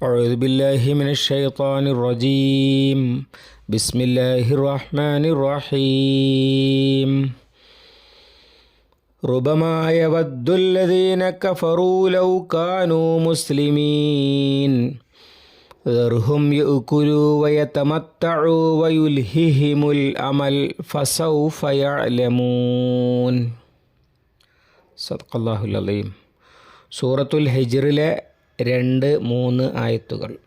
أعوذ بالله من الشيطان الرجيم بسم الله الرحمن الرحيم ربما يود الذين كفروا لو كانوا مسلمين ذرهم يأكلوا ويتمتعوا ويلههم الأمل فسوف يعلمون സദ്ഖല്ലാഹുൽ അലീം സൂറത്തുൽ ഹിജറിലെ രണ്ട് മൂന്ന് ആയത്തുകൾ.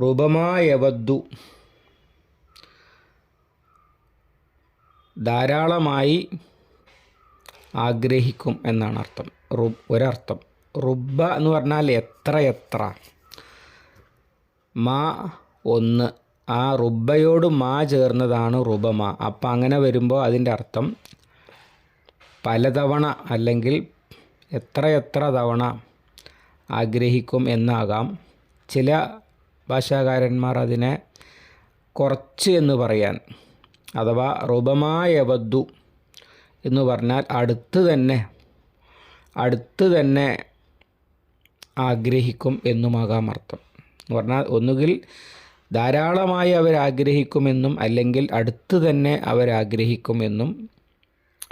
റുബമായവദ്ദു ധാരാളമായി ആഗ്രഹിക്കും എന്നാണ് അർത്ഥം. റു ഒരർത്ഥം. റുബ എന്ന് പറഞ്ഞാൽ എത്ര എത്ര. മാ ഒന്ന്. ആ റുബയോട് മാ ചേർന്നതാണ് റുബമ അപ്പം അങ്ങനെ വരുമ്പോൾ അതിന്റെ അർത്ഥം പലതവണ അല്ലെങ്കിൽ എത്ര എത്ര തവണ ആഗ്രഹിക്കും എന്നാകാം. ചില ഭാഷാകാരന്മാർ അതിനെ കുറച്ച് എന്ന് പറയാൻ അഥവാ റുപമായവദ്ദു എന്ന് പറഞ്ഞാൽ അടുത്ത് തന്നെ അടുത്ത് തന്നെ ആഗ്രഹിക്കും എന്നുമാകാം അർത്ഥം. എന്ന് പറഞ്ഞാൽ ഒന്നുകിൽ ധാരാളമായി അവരാഗ്രഹിക്കുമെന്നും അല്ലെങ്കിൽ അടുത്ത് തന്നെ അവരാഗ്രഹിക്കുമെന്നും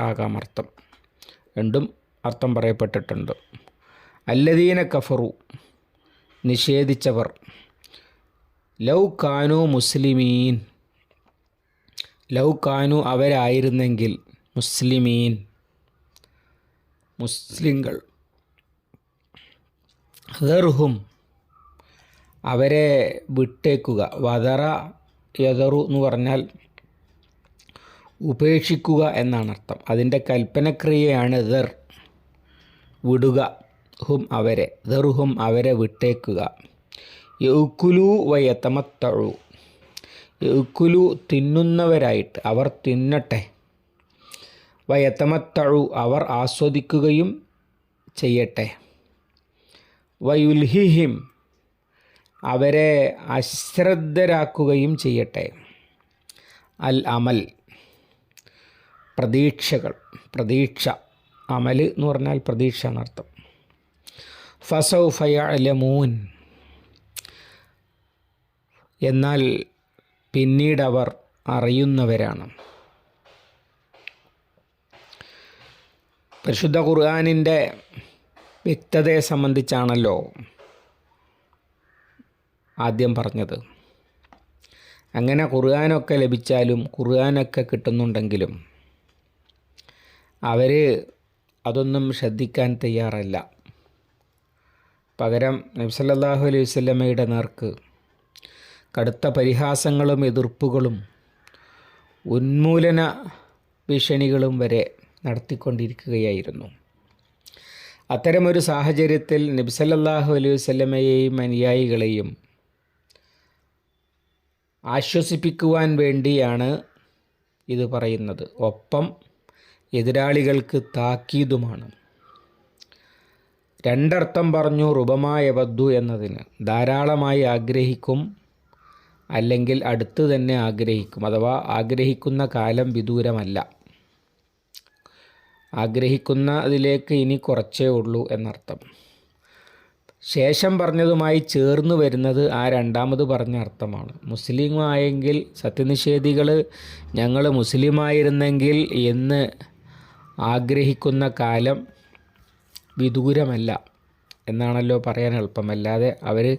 ആകാം അർത്ഥം. രണ്ടും അർത്ഥം പറയപ്പെട്ടിട്ടുണ്ട്. അല്ലദീന കഫറു നിഷേധിച്ചവർ. ലൗ കാനു മുസ്ലിമീൻ ലൗ കാനു അവരായിരുന്നെങ്കിൽ മുസ്ലിമീൻ മുസ്ലിങ്ങൾ. ദർഹും അവരെ വിട്ടേക്കുക. വതറ യതറു എന്ന് പറഞ്ഞാൽ ഉപേക്ഷിക്കുക എന്നാണ് അർത്ഥം. അതിന്റെ കൽപ്പനക്രിയയാണ് ദർ വിടുക. ഹും അവരെ ദറുഹും അവരെ വിട്ടേക്കുക. യൗക്കുലു വയത്തമത്തഴു യൗക്കുലു തിന്നുന്നവരായിട്ട് അവർ തിന്നട്ടെ. വയത്തമത്തഴു അവർ ആസ്വദിക്കുകയും ചെയ്യട്ടെ. വയുൽഹിഹിം അവരെ അശ്രദ്ധരാക്കുകയും ചെയ്യട്ടെ. അൽ അമൽ പ്രതീക്ഷകൾ പ്രതീക്ഷ. അമൽ എന്ന് പറഞ്ഞാൽ പ്രതീക്ഷ എന്നർത്ഥം. ഫസൗ ഫയലമൂൻ എന്നാൽ പിന്നീട് അവർ അറിയുന്നവരാണ്. പരിശുദ്ധ ഖുർആാനിന്റെ വ്യക്തതയെ സംബന്ധിച്ചാണല്ലോ ആദ്യം പറഞ്ഞത്. അങ്ങനെ ഖുർആാനൊക്കെ ലഭിച്ചാലും ഖുർആാനൊക്കെ കിട്ടുന്നുണ്ടെങ്കിലും അവർ അതൊന്നും ശ്രദ്ധിക്കാൻ തയ്യാറല്ല. പകരം നബ്സല്ലാഹു അലൈഹി വല്ലമയുടെ നേർക്ക് കടുത്ത പരിഹാസങ്ങളും എതിർപ്പുകളും ഉന്മൂലന ഭീഷണികളും വരെ നടത്തിക്കൊണ്ടിരിക്കുകയായിരുന്നു. അത്തരമൊരു സാഹചര്യത്തിൽ നബ്സല്ലാഹു അലൈഹി വല്ലമയെയും അനുയായികളെയും ആശ്വസിപ്പിക്കുവാൻ വേണ്ടിയാണ് ഇത് പറയുന്നത്. ഒപ്പം എതിരാളികൾക്ക് താക്കീതുമാണ്. രണ്ടർത്ഥം പറഞ്ഞു റുബമായ വദ്ദു എന്നതിന്. ധാരാളമായി ആഗ്രഹിക്കും അല്ലെങ്കിൽ അടുത്ത് തന്നെ ആഗ്രഹിക്കും. അഥവാ ആഗ്രഹിക്കുന്ന കാലം വിദൂരമല്ല. ആഗ്രഹിക്കുന്ന അതിലേക്ക് ഇനി കുറച്ചേ ഉള്ളൂ എന്നർത്ഥം. ശേഷം പറഞ്ഞതുമായി ചേർന്ന് വരുന്നത് ആ രണ്ടാമത് പറഞ്ഞ അർത്ഥമാണ്. മുസ്ലിം ആയെങ്കിൽ സത്യനിഷേധികൾ ഞങ്ങൾ മുസ്ലിമായിരുന്നെങ്കിൽ എന്ന് ആഗ്രഹിക്കുന്ന കാലം വിദൂരമല്ല എന്നാണല്ലോ പറയാൻ എളുപ്പം. അല്ലാതെ അവർ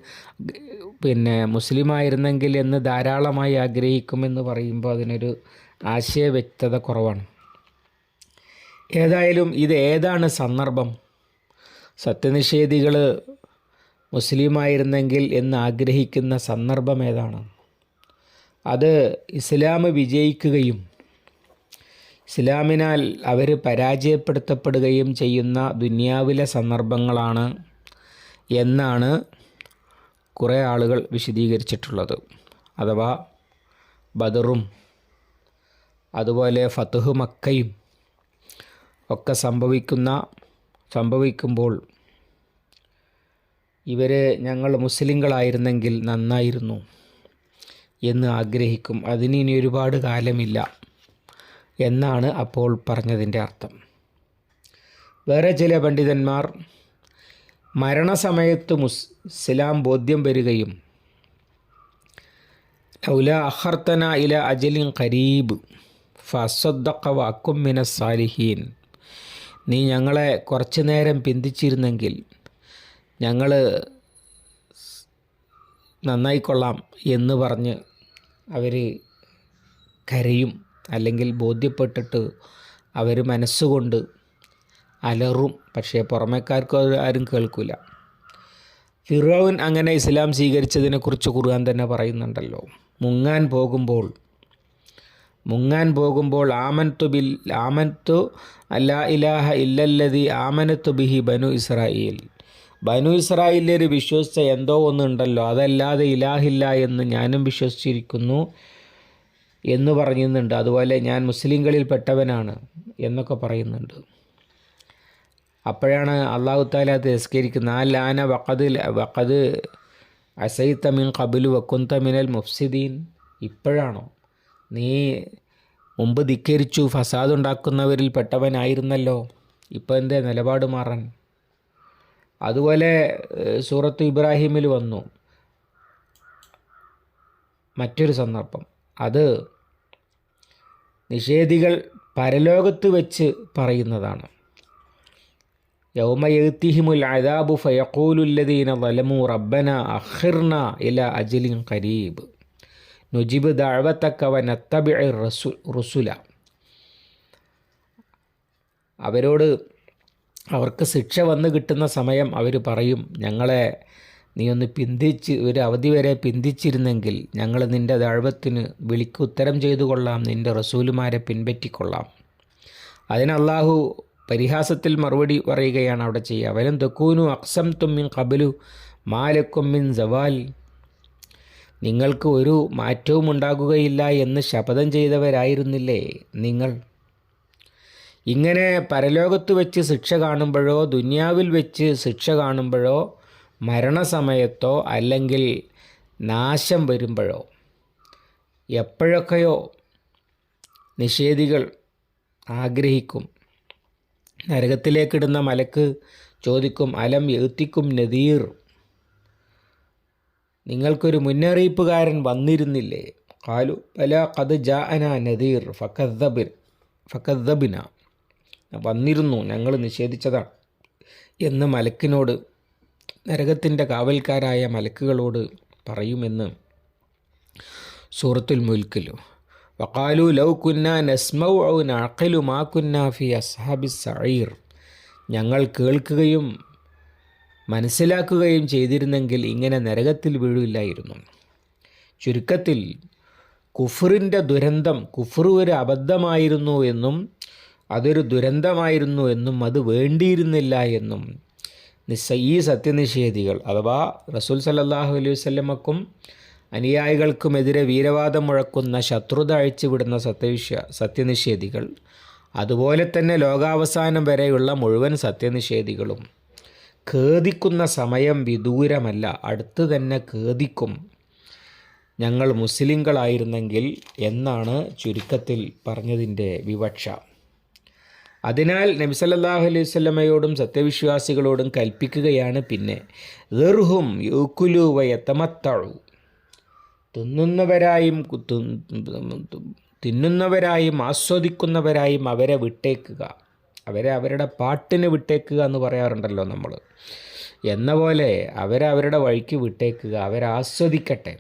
പിന്നെ മുസ്ലിമായിരുന്നെങ്കിൽ എന്ന് ധാരാളമായി ആഗ്രഹിക്കുമെന്ന് പറയുമ്പോൾ അതിനൊരു ആശയ വ്യക്തത കുറവാണ്. ഏതായാലും ഇത് ഏതാണ് സന്ദർഭം? സത്യനിഷേധികൾ മുസ്ലിമായിരുന്നെങ്കിൽ എന്ന് ആഗ്രഹിക്കുന്ന സന്ദർഭം ഏതാണ്? അത് ഇസ്ലാം വിജയിക്കുകയും ഇസ്ലാമിനാൽ അവർ പരാജയപ്പെടുത്തപ്പെടുകയും ചെയ്യുന്ന ദുനിയാവിലെ സന്ദർഭങ്ങളാണ് എന്നാണ് കുറേ ആളുകൾ വിശദീകരിച്ചിട്ടുള്ളത്. അഥവാ ബദറും അതുപോലെ ഫത്തുഹ് മക്കയും ഒക്കെ സംഭവിക്കുന്ന സംഭവിക്കുമ്പോൾ ഇവർ ഞങ്ങൾ മുസ്ലിങ്ങളായിരുന്നെങ്കിൽ നന്നായിരുന്നു എന്ന് ആഗ്രഹിക്കും. അതിന് ഇനി ഒരുപാട് കാലമില്ല. എന്നാണ് അപ്പോൾ പറഞ്ഞതിന്റെ അർത്ഥം. വേറെ ചില പണ്ഡിതന്മാർ മരണസമയത്ത് മുസ് ഇസ്ലാം ബോധ്യം വരികയും ലൗല അഹർത്തന ഇല അജലിൻ കരീബ് ഫസ്വദ്ദക്കവാക്കും വക്കും മിന സാലിഹീൻ നീ ഞങ്ങളെ കുറച്ചു നേരം പിന്തിച്ചിരുന്നെങ്കിൽ ഞങ്ങൾ നന്നായിക്കൊള്ളാം എന്ന് പറഞ്ഞ് അവർ കരയും. അല്ലെങ്കിൽ ബോധ്യപ്പെട്ടിട്ട് അവർ മനസ്സുകൊണ്ട് അലറും. പക്ഷേ പുറമേക്കാർക്കും അത് ആരും കേൾക്കില്ല ഫിറോൻ അങ്ങനെ ഇസ്ലാം സ്വീകരിച്ചതിനെക്കുറിച്ച് ഖുർആൻ തന്നെ പറയുന്നുണ്ടല്ലോ. മുങ്ങാൻ പോകുമ്പോൾ മുങ്ങാൻ പോകുമ്പോൾ ആമൻതു ബിൽ ആമൻതു അല്ലാ ഇലാഹ ഇല്ലല്ലതി ആമനത്തു ബിഹി ബനു ഇസ്രായേൽ. ബനു ഇസ്രായേലിൽ വിശ്വസിച്ച എന്തോ ഒന്നുണ്ടല്ലോ അതല്ലാതെ ഇലാഹില്ല എന്ന് ഞാനും വിശ്വസിച്ചിരിക്കുന്നു. എന്ന് പറയുന്നുണ്ട് അതുപോലെ ഞാൻ മുസ്ലിങ്ങളിൽ പെട്ടവനാണ് എന്നൊക്കെ പറയുന്നുണ്ട്. അപ്പോഴാണ് അള്ളാഹു താല തിരസ്കരിക്കുന്നത്. ആ ലാന വക്കത് വക്കത് അസൈ മിൻ കബിലു വക്കുന്ത മിനൽ മുഫ്സിദീൻ. ഇപ്പോഴാണോ? നീ മുമ്പ് ധിക്കരിച്ചു ഫസാദ് ഉണ്ടാക്കുന്നവരിൽ പെട്ടവനായിരുന്നല്ലോ. ഇപ്പോൾ എന്റെ നിലപാട് മാറാൻ? അതുപോലെ സൂറത്ത് ഇബ്രാഹിമിൽ വന്നു. മറ്റൊരു സന്ദർഭം. അത് നിഷേധികൾ പരലോകത്ത് വെച്ച് പറയുന്നതാണ്. യൗമയത്തിഹിമുൽ അദാബു ഫയഖൂലുല്ലദീന വലമു റബ്ബന അഹിർണ ഇല അജലിൻ കരീബ് നുജിബ് ദഅവത്തക്ക വനത്തബി റസു റുസുല. അവരോട് അവർക്ക് ശിക്ഷ വന്ന് കിട്ടുന്ന സമയം അവർ പറയും ഞങ്ങളെ നീ ഒന്ന് പിന്തിച്ച് ഒരു അവധി വരെ പിന്തിച്ചിരുന്നെങ്കിൽ ഞങ്ങൾ നിന്റെ ദഴവത്തിന് വിളിക്ക് ഉത്തരം ചെയ്തു കൊള്ളാം നിന്റെ റസൂലുമാരെ പിൻപറ്റിക്കൊള്ളാം. അതിന് അള്ളാഹു പരിഹാസത്തിൽ മറുപടി പറയുകയാണ് അവിടെ ചെയ്യുക. വലം തെക്കൂനു അക്സം തുമ്മിൻ കബലു മാലക്കൊമ്മിൻ ജവാൽ നിങ്ങൾക്ക് ഒരു മാറ്റവും ഉണ്ടാകുകയില്ല എന്ന് ശപഥം ചെയ്തവരായിരുന്നില്ലേ നിങ്ങൾ? ഇങ്ങനെ പരലോകത്ത് വെച്ച് ശിക്ഷ കാണുമ്പോഴോ ദുന്യാവിൽ വെച്ച് ശിക്ഷ കാണുമ്പോഴോ മരണസമയത്തോ അല്ലെങ്കിൽ നാശം വരുമ്പോഴോ എപ്പോഴൊക്കെയോ നിഷേധികൾ ആഗ്രഹിക്കും. നരകത്തിലേക്കിടുന്ന മലക്ക് ചോദിക്കും അലം എഴുത്തിക്കും നദീർ? നിങ്ങൾക്കൊരു മുന്നറിയിപ്പുകാരൻ വന്നിരുന്നില്ലേ? കാലു പല കത് ജാ നദീർ ഫക്കദ്ബിൻ ഫക്കദ്ബിന വന്നിരുന്നു ഞങ്ങൾ നിഷേധിച്ചതാണ്. എന്ന് മലക്കിനോട് നരകത്തിന്റെ കാവൽക്കാരായ മലക്കുകളോട് പറയുമെന്ന് സൂറത്തുൽ മുൽക്കിലു വക്കാലു ലൗ കുന്ന നസ്മൗ ഔ നഅഖിലു മാ കുന്ന ഫി അസ്ഹാബി സഈർ. ഞങ്ങൾ കേൾക്കുകയും മനസ്സിലാക്കുകയും ചെയ്തിരുന്നെങ്കിൽ ഇങ്ങനെ നരകത്തിൽ വീഴില്ലായിരുന്നു. ചുരുക്കത്തിൽ കുഫറിന്റെ ദുരന്തം കുഫർ ഒരു അബദ്ധമായിരുന്നു എന്നും അതൊരു ദുരന്തമായിരുന്നു എന്നും അത് വേണ്ടിയിരുന്നില്ല എന്നും നിസ്സ ഈ സത്യനിഷേധികൾ അഥവാ റസൂൽ സല്ലാഹു അലൈഹി വല്ലമക്കും അനുയായികൾക്കുമെതിരെ വീരവാദം മുഴക്കുന്ന ശത്രുത അഴിച്ചുവിടുന്ന സത്യവിശ്വ സത്യനിഷേധികൾ. അതുപോലെ തന്നെ ലോകാവസാനം വരെയുള്ള മുഴുവൻ സത്യനിഷേധികളും. ഖേദിക്കുന്ന സമയം വിദൂരമല്ല അടുത്ത് തന്നെ ഖേദിക്കും. ഞങ്ങൾ മുസ്ലിങ്ങളായിരുന്നെങ്കിൽ എന്നാണ് ചുരുക്കത്തിൽ പറഞ്ഞതിന്റെ വിവക്ഷ. അതിനാൽ നബിസല്ലാഹു അലൈഹി സ്വല്ലമ്മയോടും സത്യവിശ്വാസികളോടും കൽപ്പിക്കുകയാണ് പിന്നെ ദർഹും യൂക്കുലു വയത്തമത്തഴു തിന്നുന്നവരായും തിന്നുന്നവരായും ആസ്വദിക്കുന്നവരായും അവരെ വിട്ടേക്കുക. അവരെ അവരുടെ പാട്ടിന് വിട്ടേക്കുക എന്ന് പറയാറുണ്ടല്ലോ നമ്മൾ എന്ന പോലെ അവരെ അവരുടെ വഴിക്ക് വിട്ടേക്കുക അവരെ ആസ്വദിക്കട്ടെ.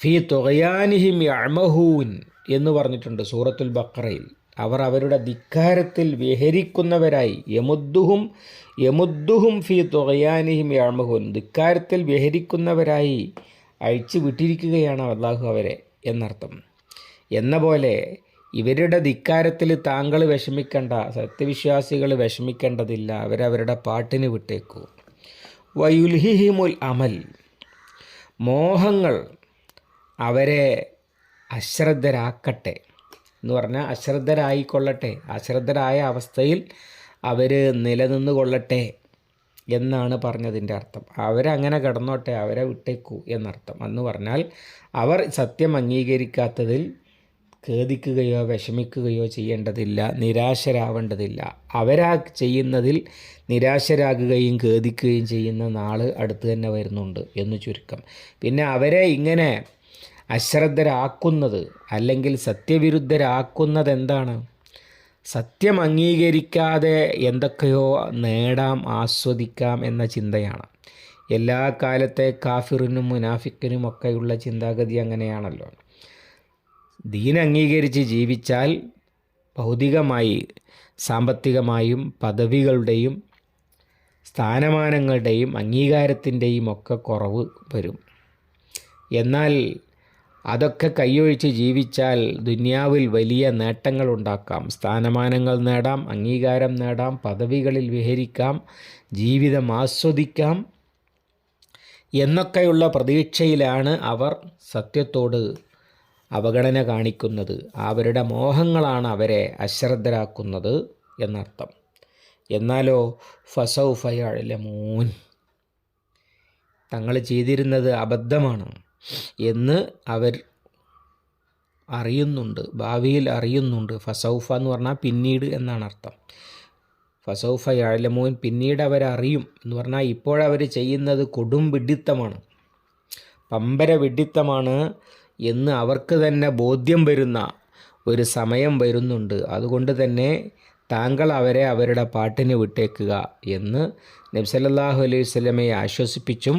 ഫി തുകയാനിഹിം യമഹൂൻ എന്ന് പറഞ്ഞിട്ടുണ്ട് സൂറത്തുൽ ബക്രയിൽ അവർ അവരുടെ ധിക്കാരത്തിൽ വിഹരിക്കുന്നവരായി. യമുദ്ദുഹും യമുദ്ദുഹും ഫി തുകയാനിഹിം യമഹൂൻ. ധിക്കാരത്തിൽ വിഹരിക്കുന്നവരായി അഴിച്ചു വിട്ടിരിക്കുകയാണ് അള്ളാഹു അവരെ എന്നർത്ഥം. എന്ന പോലെ ഇവരുടെ ധിക്കാരത്തിൽ താങ്കൾ വിഷമിക്കേണ്ട സത്യവിശ്വാസികൾ വിഷമിക്കേണ്ടതില്ല അവരവരുടെ പാട്ടിന് വിട്ടേക്കൂ. വയുൽഹിഹിമുൽ അമൽ. മോഹങ്ങൾ അവരെ അശ്രദ്ധരാക്കട്ടെ. എന്ന് പറഞ്ഞാൽ അശ്രദ്ധരായിക്കൊള്ളട്ടെ അശ്രദ്ധരായ അവസ്ഥയിൽ അവർ നിലനിന്ന് കൊള്ളട്ടെ എന്നാണ് പറഞ്ഞതിന്റെ അർത്ഥം. അവരങ്ങനെ കിടന്നോട്ടെ അവരെ വിട്ടേക്കൂ എന്നർത്ഥം. എന്ന് പറഞ്ഞാൽ അവർ സത്യം അംഗീകരിക്കാത്തതിൽ ഖേദിക്കുകയോ വിഷമിക്കുകയോ ചെയ്യേണ്ടതില്ല നിരാശരാവേണ്ടതില്ല. അവരാ ചെയ്യുന്നതിൽ നിരാശരാകുകയും ഖേദിക്കുകയും ചെയ്യുന്ന നാൾ അടുത്ത് തന്നെ വരുന്നുണ്ട് എന്ന് ചുരുക്കം. പിന്നെ അവരെ ഇങ്ങനെ അശ്രദ്ധരാക്കുന്നത് അല്ലെങ്കിൽ സത്യവിരുദ്ധരാക്കുന്നത് എന്താണ് സത്യം അംഗീകരിക്കാതെ എന്തൊക്കെയോ നേടാം ആസ്വദിക്കാം എന്ന ചിന്തയാണ്. എല്ലാ കാലത്തെ കാഫിറിനും മുനാഫിക്കിനും ഒക്കെയുള്ള ചിന്താഗതി അങ്ങനെയാണല്ലോ. ദീൻ അംഗീകരിച്ച് ജീവിച്ചാൽ ഭൗതികമായി സാമ്പത്തികമായും പദവികളുടെയും സ്ഥാനമാനങ്ങളുടെയും അംഗീകാരത്തിന്റെയും ഒക്കെ കുറവ് വരും. എന്നാൽ അതൊക്കെ കൈയൊഴിച്ച് ജീവിച്ചാൽ ദുനിയാവിൽ വലിയ നേട്ടങ്ങൾ ഉണ്ടാക്കാം സ്ഥാനമാനങ്ങൾ നേടാം അംഗീകാരം നേടാം പദവികളിൽ വിഹരിക്കാം ജീവിതം ആസ്വദിക്കാം എന്നൊക്കെയുള്ള പ്രതീക്ഷയിലാണ് അവർ സത്യത്തോട് അവഗണന കാണിക്കുന്നത്. അവരുടെ മോഹങ്ങളാണ് അവരെ അശ്രദ്ധരാക്കുന്നത് എന്നർത്ഥം. എന്നാലോ ഫസൗഫയലമൂൻ തങ്ങൾ ചെയ്തിരുന്നത് അബദ്ധമാണ്. എന്ന് അവർ അറിയുന്നുണ്ട് ഭാവിയിൽ അറിയുന്നുണ്ട്. ഫസൗഫ എന്ന് പറഞ്ഞാൽ പിന്നീട് എന്നാണ് അർത്ഥം. ഫസൗഫ യാഴലമോൻ പിന്നീട് അവരറിയും എന്ന് പറഞ്ഞാൽ ഇപ്പോഴവർ ചെയ്യുന്നത് കൊടും വിഡിത്തമാണ് പമ്പര വിഡിത്തമാണ് എന്ന് അവർക്ക് തന്നെ ബോധ്യം വരുന്ന ഒരു സമയം വരുന്നുണ്ട്. അതുകൊണ്ട് തന്നെ താങ്കൾ അവരെ അവരുടെ പാട്ടിന് വിട്ടേക്കുക എന്ന് നബ്സല്ലാഹു അലൈഹി സ്വലമയെ ആശ്വസിപ്പിച്ചും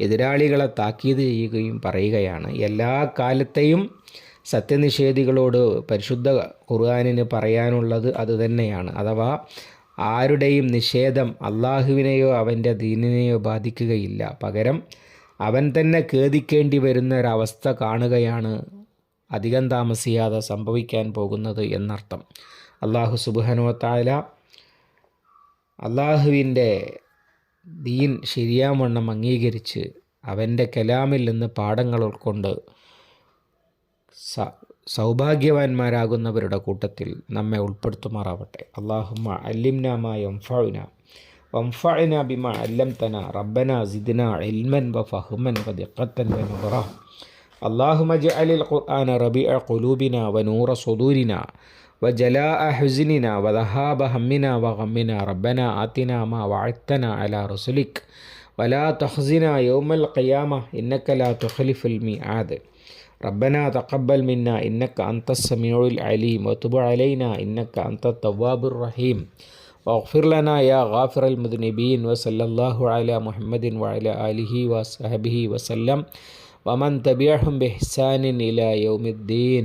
എതിരാളികളെ താക്കീത് ചെയ്യുകയും പറയുകയാണ്. എല്ലാ കാലത്തെയും സത്യനിഷേധികളോട് പരിശുദ്ധ ഖുർആാനിന് പറയാനുള്ളത് അതുതന്നെയാണ്. അഥവാ ആരുടെയും നിഷേധം അള്ളാഹുവിനെയോ അവന്റെ ദീനിനെയോ ബാധിക്കുകയില്ല. പകരം അവൻ തന്നെ ഖേദിക്കേണ്ടി വരുന്ന ഒരവസ്ഥ കാണുകയാണ് അധികം താമസിയാതെ സംഭവിക്കാൻ പോകുന്നത് എന്നർത്ഥം. അള്ളാഹു സുബാനുവത്തായ അള്ളാഹുവിന്റെ ദീൻ ശരിയാവണ്ണം അംഗീകരിച്ച് അവൻ്റെ കലാമിൽ നിന്ന് പാഠങ്ങൾ ഉൾക്കൊണ്ട് സൗഭാഗ്യവാന്മാരാകുന്നവരുടെ കൂട്ടത്തിൽ നമ്മെ ഉൾപ്പെടുത്തുമാറാവട്ടെ അള്ളാഹുമ്മ അല്ലിംനാമായ വംഫാവിന വംഫഅന ബിമ അല്ലംതന റബ്ബന സിദ്ന ഇൽമൻ വ ഫഹ്മൻ വ ദിഖത്തൻ വ നുറ اللهم اجعل القرآن ربيع قلوبنا ونور صدورنا وجلاء حزننا وذهاب همنا وغمنا ربنا آتنا ما وعدتنا على رسلك ولا تخزنا يوم القيامة إنك لا تخلف الميعاد. ربنا تقبل منا إنك أنت السميع العليم وتب علينا إنك أنت التواب الرحيم. واغفر لنا يا غافر المذنبين وصلى الله على محمد وعلى آله وصحبه وسلم. ومن تبعهم بإحسان إلى يوم الدين.